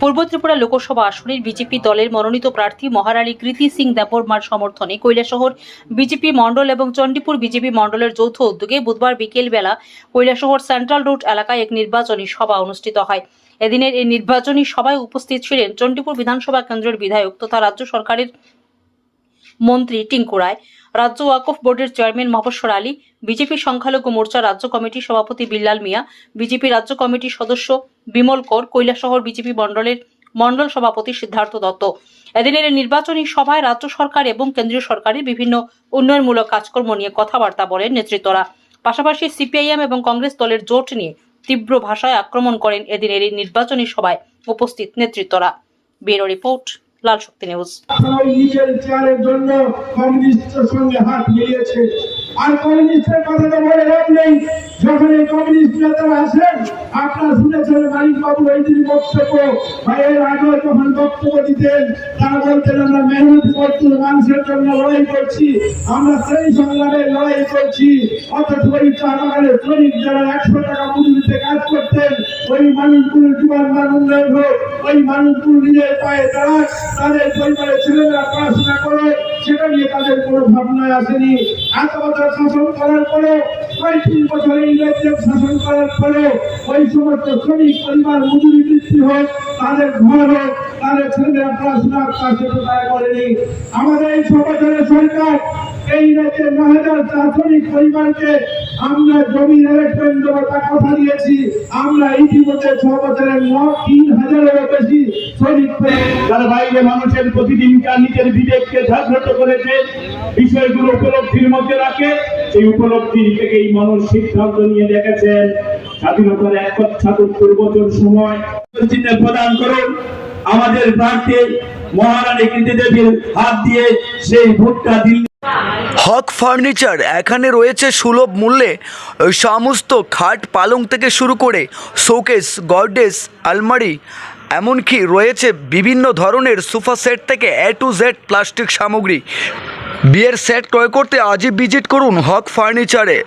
পূর্ব ত্রিপুরা লোকসভা আসনের বিজেপি দলের মনোনীত প্রার্থী মহারানী কৃতি সিং দেববর্মার সমর্থনে কৈলাসহর বিজেপি মণ্ডল এবং চণ্ডীপুর বিজেপি মণ্ডলের যৌথ উদ্যোগে বুধবার বিকেল বেলা কৈলাসহর সেন্ট্রাল রোড এলাকায় এক নির্বাচনী সভা অনুষ্ঠিত হয়। এদিনের এই নির্বাচনী সভায় উপস্থিত ছিলেন চণ্ডীপুর বিধানসভা কেন্দ্রের বিধায়ক তথা রাজ্য সরকারের মন্ত্রী টিঙ্কু রায়। রাজ্য ওয়াকফ বোর্ডের চেয়ারম্যান মফস্বর আলী, বিজেপি সংখ্যালঘু মোর্চা রাজ্য কমিটির সভাপতি বিল্লাল মিয়া, বিজেপি রাজ্য কমিটির সদস্য বিমল কর, কৈলাসহর বিজেপি মণ্ডলের মণ্ডল সভাপতি সিদ্ধার্থ দত্ত। এদিনের নির্বাচনী সভায় রাজ্য সরকার এবং কেন্দ্রীয় সরকারের বিভিন্ন উন্নয়নমূলক কাজকর্ম নিয়ে কথাবার্তা বলেন নেতৃত্বরা। পাশাপাশি সিপিআইএম এবং কংগ্রেস দলের জোট নিয়ে তীব্র ভাষায় আক্রমণ করেন এদিনের এই নির্বাচনী সভায় উপস্থিত নেতৃত্বরা। Bureau report. Lal Shakti news. আর কমিউনিস্টের কথা তো বলে লাভ নেই যখন এই কমিউনিস্ট নেতারা আসেন, আপনারা শুনেছেন মালিক বাবু এই দিন বক্তব্য, বা এর আগে যখন বক্তব্য দিতেন, তারা বলতেন, আমরা মানুষের জন্য লড়াই করছি, আমরা সেই সংগ্রামে লড়াই করছি, অথচ চা বাগানের শ্রমিক যারা একশো টাকা ওই মানুষগুলোর জীবন মান উন্নয়ন হোক ওই মানুষগুলো নিজের পায়ে দাঁড়াক, তাদের পরিবারের ছেলেরা পড়াশোনা করে সেটা নিয়ে তাদের কোনো ভাবনায় আসেনি। এত শাসন করার পরে পঁয়ত্রিশ বছর ইংরেজদের শাসন করার পরে ওই সমস্ত শ্রমিক পরিবার মজুরি বৃদ্ধি হোক, তাদের ঘর হোক, তাদের ছেলেরা পড়াশোনা তা সেটা করেনি। আমাদের এই বছরের সরকার, এই রাজ্যের ন হাজার শ্রমিক পরিবারকে আমরা জমি রেলেটমেন্ট দেওয়ার কথা দিয়েছি আমরা ইতিমধ্যে ছ বছরের ন তিন হাজারেরও বেশি তার বাইরে মানুষের প্রতিদিনকার নিজের বিবেককে জাগ্রত করেছে, বিষয়গুলো উপলব্ধির মধ্যে রাখে, সেই উপলব্ধি মানুষ সিদ্ধান্ত নিয়ে দেখেছেন স্বাধীনতার এক সাতাত্তর বছর সময় প্রদান করুন। আমাদের প্রার্থী মহারানী কৃতি দেবীর হাত দিয়ে সেই ভোটটা দিল্লি হক ফার্নিচার এখানে রয়েছে সুলভ মূল্যে সমস্ত খাট পালং থেকে শুরু করে শোকেস গডেস আলমারি, এমনকি রয়েছে বিভিন্ন ধরনের সোফা সেট থেকে এ টু জেড প্লাস্টিক সামগ্রী। বিয়ের সেট ক্রয় করতে আজই ভিজিট করুন হক ফার্নিচারে।